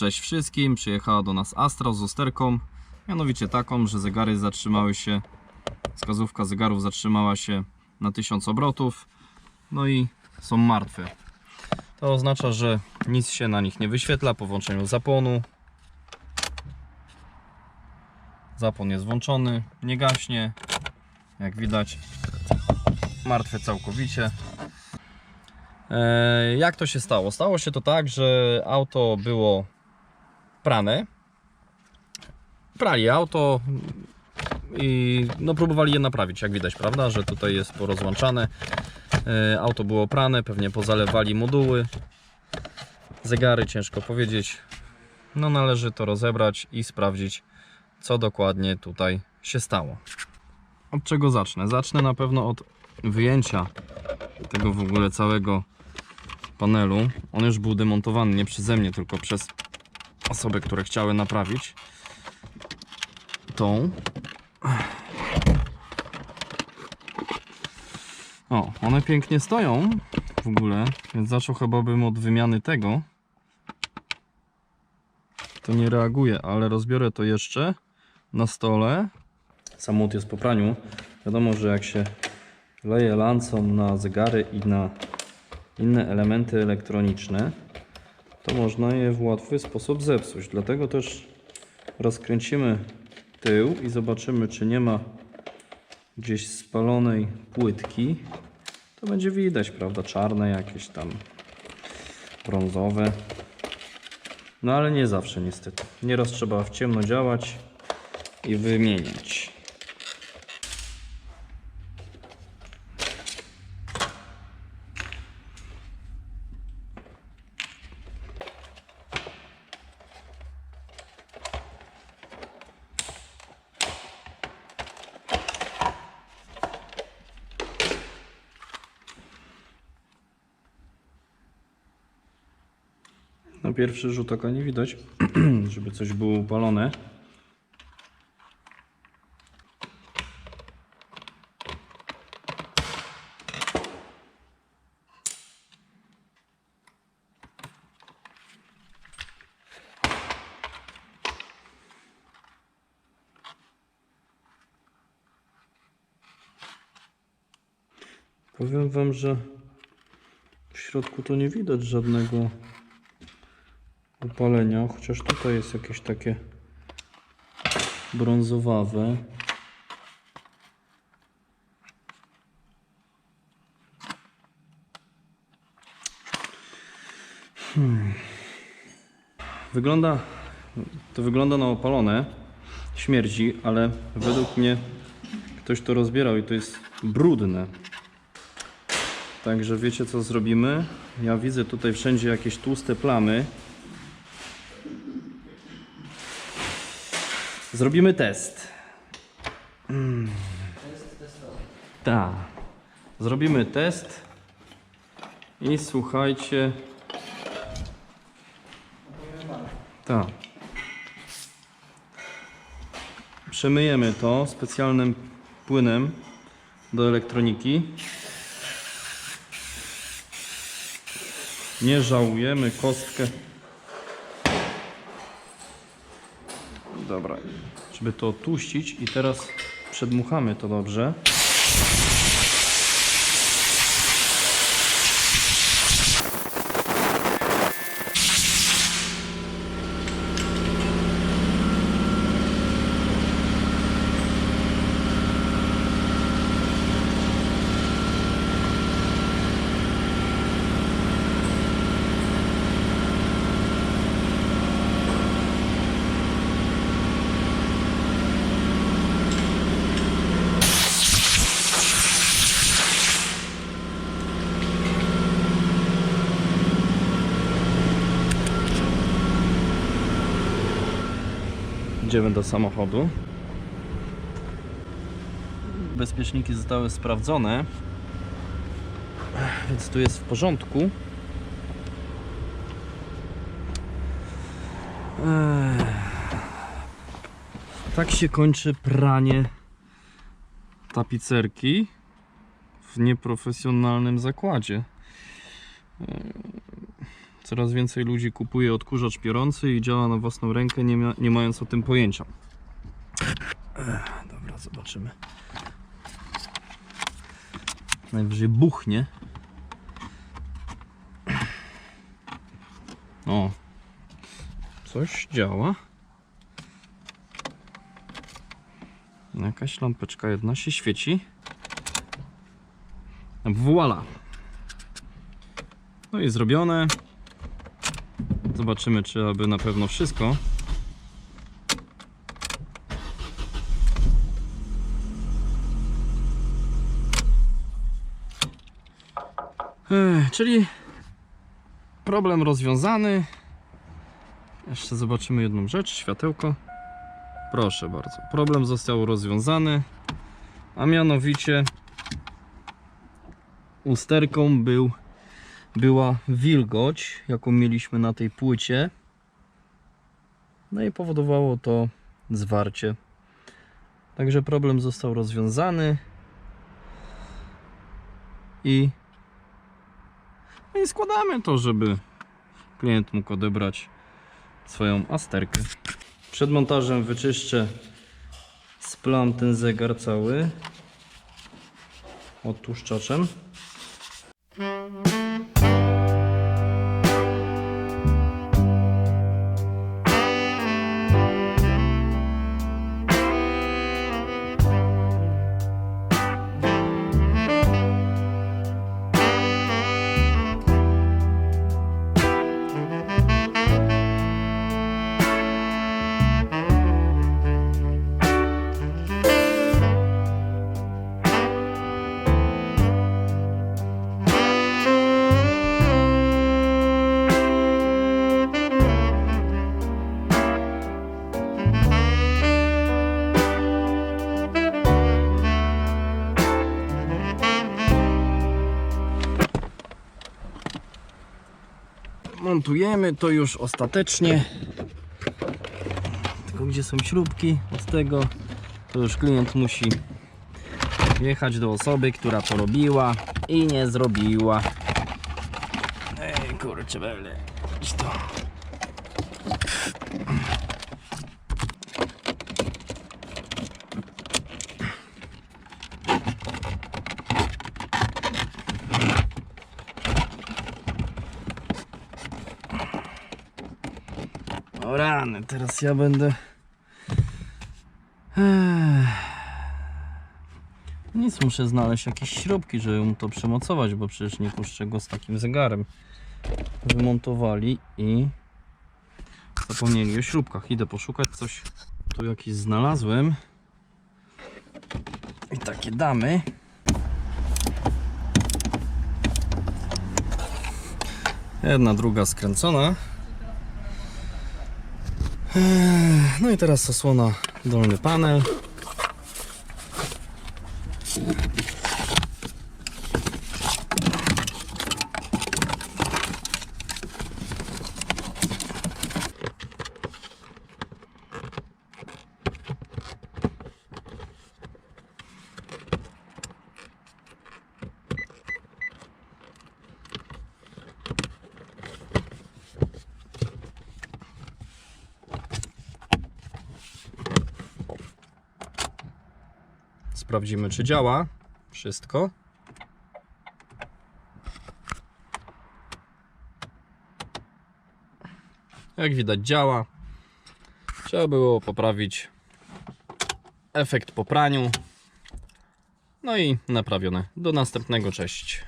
Cześć wszystkim, przyjechała do nas Astra z usterką, mianowicie taką, że zegary zatrzymały się, wskazówka zegarów zatrzymała się na 1000 obrotów, no i są martwe. To oznacza, że nic się na nich nie wyświetla po włączeniu zapłonu. Zapłon jest włączony, nie gaśnie, jak widać, martwe całkowicie. E, Jak to się stało? Stało się to tak, że auto było prane. Prali auto i no próbowali je naprawić, jak widać, prawda, że tutaj jest porozłączane. E, Auto było prane, pewnie pozalewali moduły. Zegary ciężko powiedzieć. No należy to rozebrać i sprawdzić, co dokładnie tutaj się stało. Od czego zacznę? Zacznę na pewno od wyjęcia tego w ogóle całego panelu. On już był demontowany nie przeze mnie, tylko przez osoby, które chciały naprawić tą. O, one pięknie stoją w ogóle, więc zaczął chyba bym od wymiany tego. To nie reaguje, ale rozbiorę to jeszcze na stole. Samochód jest po praniu. Wiadomo, że jak się leje lancą na zegary i na inne elementy elektroniczne, to można je w łatwy sposób zepsuć. Dlatego też rozkręcimy tył i zobaczymy, czy nie ma gdzieś spalonej płytki. To będzie widać, prawda? Czarne jakieś tam, brązowe. No ale nie zawsze niestety. Nieraz trzeba w ciemno działać i wymieniać. Pierwszy rzut oka nie widać, żeby coś było upalone. Powiem Wam, że w środku to nie widać żadnego upalenia, chociaż tutaj jest jakieś takie brązowawe. Hmm. Wygląda, to wygląda na opalone, śmierdzi, ale według mnie ktoś to rozbierał i to jest brudne. Także wiecie co zrobimy? Ja widzę tutaj wszędzie jakieś tłuste plamy. Zrobimy test. Mm. Tak. Zrobimy test. I słuchajcie. Tak. Przemyjemy to specjalnym płynem do elektroniki. Nie żałujemy kostkę. Dobra, żeby to tłuścić i teraz przedmuchamy to dobrze. Idziemy do samochodu. Bezpieczniki zostały sprawdzone, więc tu jest w porządku. Tak się kończy pranie tapicerki w nieprofesjonalnym zakładzie. Coraz więcej ludzi kupuje odkurzacz piorący i działa na własną rękę, nie, mia- nie mając o tym pojęcia. Ech, dobra, zobaczymy. Najwyżej buchnie. O, coś działa. Jakaś lampeczka jedna się świeci. Voila! No i zrobione. Zobaczymy, czy aby na pewno wszystko. Czyli problem rozwiązany. Jeszcze zobaczymy jedną rzecz, światełko. Proszę bardzo. Problem został rozwiązany, a mianowicie usterką był, była wilgoć, jaką mieliśmy na tej płycie. No i powodowało to zwarcie. Także problem został rozwiązany. I, no i składamy to, żeby klient mógł odebrać swoją asterkę. Przed montażem wyczyszczę z plam ten zegar cały odtłuszczaczem. Montujemy to już ostatecznie. Tylko gdzie są śrubki od tego, to już klient musi jechać do osoby, która to robiła i nie zrobiła. Ej, kurczę, bele. Idź to. O rany, teraz ja będę. Nic, muszę znaleźć jakieś śrubki, żeby mu to przemocować, bo przecież nie puszczę go z takim zegarem. Wymontowali i zapomnieli o śrubkach. Idę poszukać coś. Tu jakiś znalazłem. I takie damy. Jedna, druga skręcona. No i teraz osłona dolny panel. Sprawdzimy, czy działa wszystko. Jak widać, działa. Trzeba było poprawić efekt po praniu. No i naprawione. Do następnego, cześć.